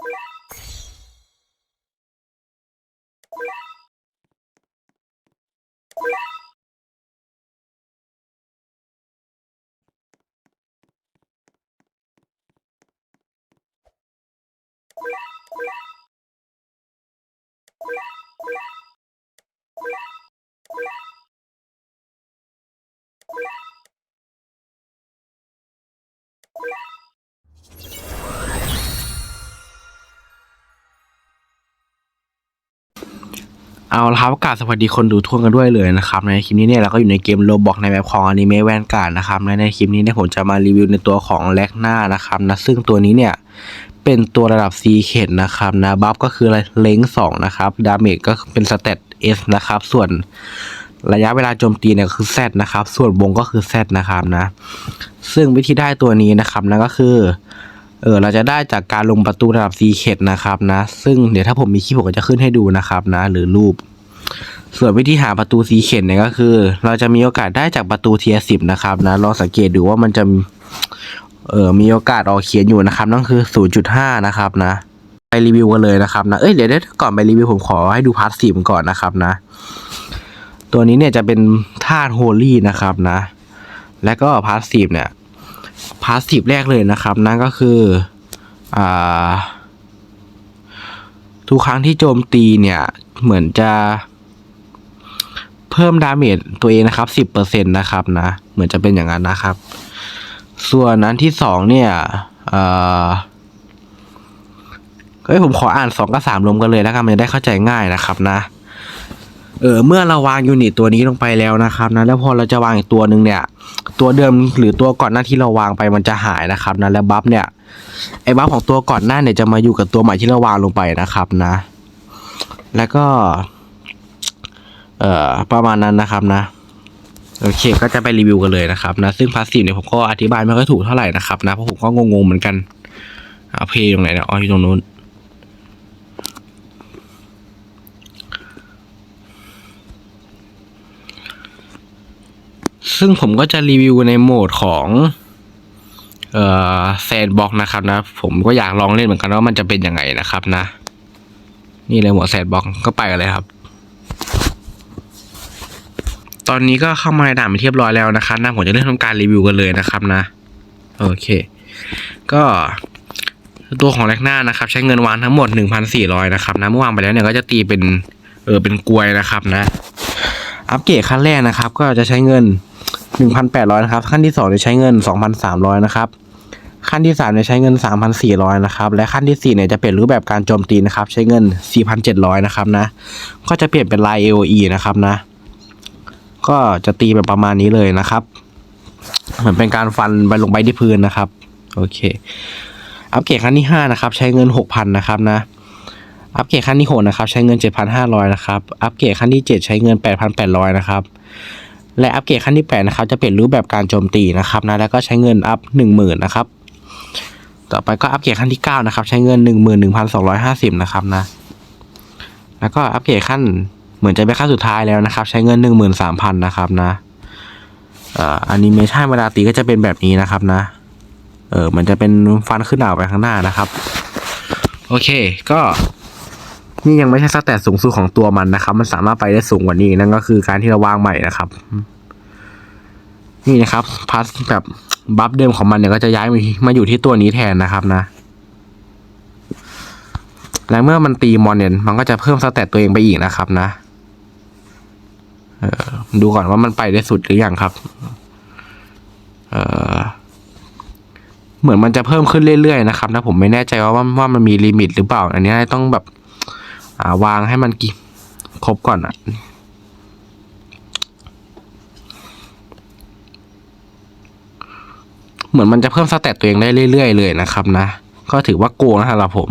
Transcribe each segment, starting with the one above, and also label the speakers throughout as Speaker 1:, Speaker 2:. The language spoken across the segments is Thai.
Speaker 1: you เอาละครับกาสวัสดีคนดูทั่วกันด้วยเลยนะครับในคลิปนี้เนี่ยเราก็อยู่ในเกมโลบอกในแบบของอนิเมะแวนการ์ดนะครับและในคลิปนี้เนี่ยผมจะมารีวิวในตัวของแล็กหน้านะครับนะซึ่งตัวนี้เนี่ยเป็นตัวระดับ C เขตนะครับนะบัฟก็คือเลงสองนะครับดาเมจก็เป็นสเตต S นะครับส่วนระยะเวลาโจมตีเนี่ยคือ Z นะครับส่วนวงก็คือ Z นะครับนะซึ่งวิธีได้ตัวนี้นะครับนั่นก็คือ เออเราจะได้จากการลงประตูระดับ C เขตนะครับนะ ซึ่งเดี๋ยวถ้าผมมีคลิปผมก็จะขึ้นให้ดูนะครับนะ หรือรูป ส่วนวิธีหาประตู C เขตเนี่ยก็คือ เราจะมีโอกาสได้จากประตูเทียสิบนะครับนะลองสังเกตดูว่ามันจะเออมีโอกาสออกเขียนอยู่นะครับ นั่นคือ 0.5 นะครับนะ ไปรีวิวกันเลยนะครับนะเอ้ยเดี๋ยวเดี๋ยวก่อนไปรีวิวผมขอให้ดูพาร์ทสีมก่อนนะครับนะ ตัวนี้เนี่ยจะเป็นธาตุโฮลี่นะครับนะ และก็พาร์ทสีมเนี่ย พาสซีฟแรกเลยนะครับ นั่นก็คืออ่าทุกครั้งที่โจมตีเนี่ยเหมือนจะเพิ่มดาเมจตัวเองนะครับสิบเปอร์เซ็นตนะครับนะ เหมือนจะเป็นอย่างนั้นนะครับ ส่วนนั้นที่สองเนี่ยเออเอ้ยผมขออ่านสองกับสามรวมกันเลยแล้วกันมันจะได้เข้าใจง่ายนะครับนะ เออเมื่อเราวางยูนิตตัวนี้ลงไปแล้วนะครับนะแล้วพอเราจะวางอีกตัวหนึ่งเนี่ย ตัวเดิมหรือตัวก่อนหน้าที่เราวางไปมันจะหายนะครับนะแล้วบัฟเนี่ยไอ้บัฟของตัวก่อนหน้าเนี่ยจะมาอยู่กับตัวใหม่ที่เราวางลงไปนะครับนะ แล้วก็ เอ่อประมาณนั้นนะครับนะโอเคก็จะไปรีวิวกันเลยนะครับนะซึ่งพาสซีฟเนี่ยผมก็อธิบายไม่ค่อยถูกเท่าไหร่นะครับนะเพราะผมก็งงๆเหมือนกันเอาเพย์ตรงไหนเนี่ยอ๋ออยู่ตรงนู้น ซึ่งผมก็จะรีวิวในโหมดของเอ่อแซนบ็อกนะครับนะ ผมก็อยากลองเล่นเหมือนกันว่ามันจะเป็นยังไงนะครับนะ นี่เลยโหมดแซนบ็อกก็ไปกันเลยครับ ตอนนี้ก็เข้ามาในด่านไปเรียบร้อยแล้วนะครับนะผมจะเริ่มทำการรีวิวกันเลยนะครับนะ โอเค ก็ตัวของแรกหน้านะครับ ใช้เงินวางทั้งหมด 1,400 นะครับนะเมื่อวางไปแล้วเนี่ยก็จะตีเป็นเออเป็นกลวยนะครับนะ อัปเกรดขั้นแรกนะครับ ก็จะใช้เงิน 1,800นะครับขั้นที่2จะใช้เงิน 2,300นะครับขั้นที่3จะใช้เงิน 3,400นะครับและขั้นที่4เนี่ยจะเปลี่ยนรูปแบบการโจมตีนะครับใช้เงิน 4,700นะครับนะก็จะเปลี่ยนเป็นลาย AOE นะครับนะก็จะตีแบบประมาณนี้เลยนะครับเหมือนเป็นการฟันไปลงไปที่พื้นนะครับโอเคอัปเกรดขั้นที่5นะครับใช้เงิน 6,000นะครับนะอัปเกรดขั้นที่6นะครับใช้เงิน 7,500นะครับอัปเกรดขั้นที่ 7 ใช้เงิน 8,800นะครับ และอัปเกรดขั้นที่8นะครับจะเปลี่ยนรูปแบบการโจมตีนะครับนะแล้วก็ใช้เงินอัพ10,000นะครับต่อไปก็อัปเกรดขั้นที่9นะครับใช้เงิน 11,250นะครับนะแล้วก็อัปเกรดขั้นเหมือนจะเป็นขั้นสุดท้ายแล้วนะครับ ใช้เงิน 13,000นะครับนะอ่อแอนิเมชันเวลาตีก็จะเป็นแบบนี้นะครับนะ เออมันจะเป็นฟันขึ้นหนาวไปข้างหน้านะครับ โอเค ก็ นี่ยังไม่ใช่สแตทสูงสุดของตัวมันนะครับ มันสามารถไปได้สูงกว่านี้นั่นก็คือการที่เราวางใหม่นะครับ นี่นะครับพัสแบบบัฟเดิมของมันเนี่ยก็จะย้ายมามาอยู่ที่ตัวนี้แทนนะครับนะ และเมื่อมันตีมอนเนี่ยมันก็จะเพิ่มสแตทตัวเองไปอีกนะครับนะเออดูก่อนว่ามันไปได้สุดหรือยังครับเออเหมือนมันจะเพิ่มขึ้นเรื่อยๆนะครับนะผมไม่แน่ใจว่าว่าวามันมีลิมิตหรือเปล่า อันนี้ต้องแบบาวางให้มันกี่ครบก่อนอะ่ะ เหมือนมันจะเพิ่มสเตตตัวเองได้เรื่อยๆเลยนะครับนะ ก็ถือว่าโกงนะสำหรับผม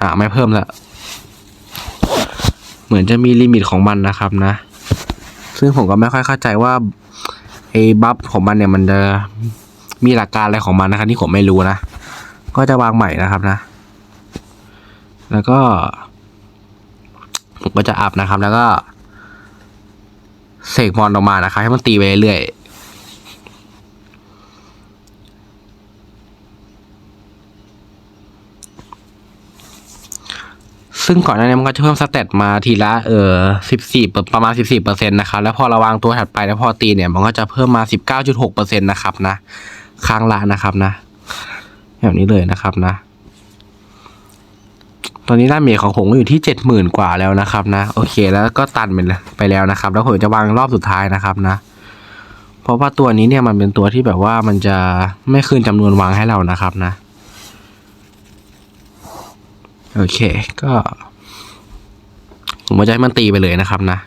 Speaker 1: อ่าไม่เพิ่มละ เหมือนจะมีลิมิตของมันนะครับนะ ซึ่งผมก็ไม่ค่อยเข้าใจว่าไอ้บัฟของมันเนี่ยมันจะมีหลักการอะไรของมันนะครับที่ผมไม่รู้นะ ก็จะวางใหม่นะครับนะ แล้วก็ผมก็จะอัพนะครับ แล้วก็เสกมอนออกมานะครับให้มันตีไปเรื่อยๆ ซึ่งก่อนหน้านี้มันก็จะเพิ่มสเตตมาทีละเออสิบสี่ประมาณสิบสี่เปอร์เซ็นต์นะครับแล้วพอเราวางตัวถัดไปแล้วพอตีเนี่ยมันก็จะเพิ่มมาสิบเก้าจุดหกเปอร์เซ็นต์นะครับนะครั้งละนะครับนะ แบบนี้เลยนะครับนะ ตอนนี้ดาเมจของผมก็อยู่ที่เจ็ดหมื่นกว่าแล้วนะครับนะ โอเคแล้วก็ตันไปเลยไปแล้วนะครับ แล้วผมจะวางรอบสุดท้ายนะครับนะเพราะว่าตัวนี้เนี่ยมันเป็นตัวที่แบบว่ามันจะไม่คืนจำนวนวางให้เรานะครับนะ โอเค ก็ ผมจะให้มันตีไปเลยนะครับนะ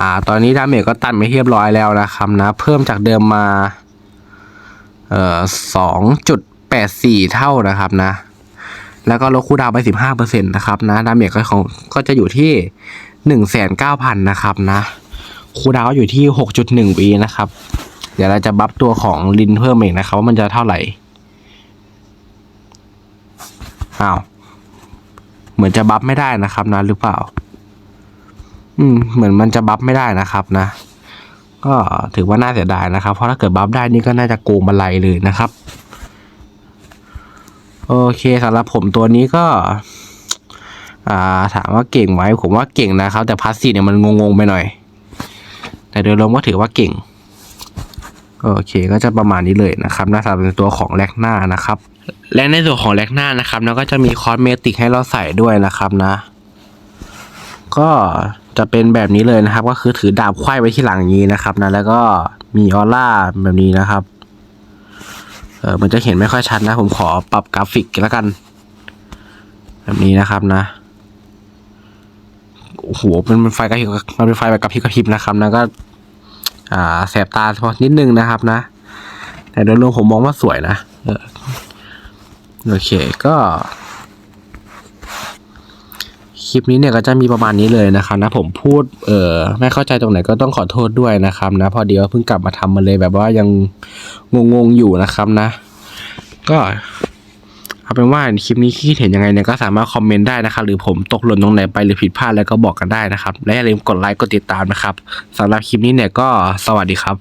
Speaker 1: อ่า ตอนนี้ดาเมจก็ตัดไปเรียบร้อยแล้วนะครับนะ เพิ่มจากเดิมมา เอ่อสองจุดแปดสี่เท่านะครับนะ แล้วก็ลดคูดาวไปสิบห้าเปอร์เซ็นต์นะครับนะดาเมจก็ของก็จะอยู่ที่หนึ่งแสนเก้าพันนะครับนะคูดาวก็อยู่ที่หกจุดหนึ่งวีนะครับ เดี๋ยวเราจะบัฟตัวของลินเพิ่มเองนะครับว่ามันจะเท่าไหร่อ้าวเหมือนจะบัฟไม่ได้นะครับนะหรือเปล่า อืม เหมือนมันจะบัฟไม่ได้นะครับนะ ก็ถือว่าน่าเสียดายนะครับ เพราะถ้าเกิดบัฟได้นี่ก็น่าจะโกงบันไลเลยนะครับ โอเคสำหรับผมตัวนี้ก็าถามว่าเก่งไหมผมว่าเก่งนะครับ แต่พาสซีเนี่ยมันงงๆไปหน่อย แต่โดยรวมก็ถือว่าเก่ง โอเคก็จะประมาณนี้เลยนะครับน่าจะเป็นตัวของแลกหน้านะครับ และในส่วนของแลกหน้านะครับแล้วก็จะมีคอสเมติกให้เราใส่ด้วยนะครับนะ ก็ จะเป็นแบบนี้เลยนะครับ ก็คือถือดาบไขว้ไว้ที่หลังอย่างนี้นะครับนะแล้วก็มีออร่าแบบนี้นะครับเออมันจะเห็นไม่ค่อยชัดนะ ผมขอปรับกราฟิกแล้วกัน แบบนี้นะครับนะโอ้โหเป็นไฟกระพริบมันเป็นไฟแบบกระพริบกระพริบนะครับนะก็ อ่าแสบตาเฉพาะนิดนึงนะครับนะ แต่โดยรวมผมมองว่าสวยนะโอเคก็ คลิปนี้เนี่ยก็จะมีประมาณนี้เลยนะครับนะผมพูดเออไม่เข้าใจตรงไหนก็ต้องขอโทษด้วยนะครับนะพอดีว่าเพิ่งกลับมาทำมาเลยแบบว่ายังงงๆอยู่นะครับนะ ก็เอาเป็นว่าคลิปนี้คิดเห็นยังไงเนี่ยก็สามารถคอมเมนต์ได้นะครับหรือผมตกหล่นตรงไหนไปหรือผิดพลาดแล้วก็บอกกันได้นะครับ และอย่าลืมกดไลค์กดติดตามนะครับสำหรับคลิปนี้เนี่ยก็สวัสดีครับ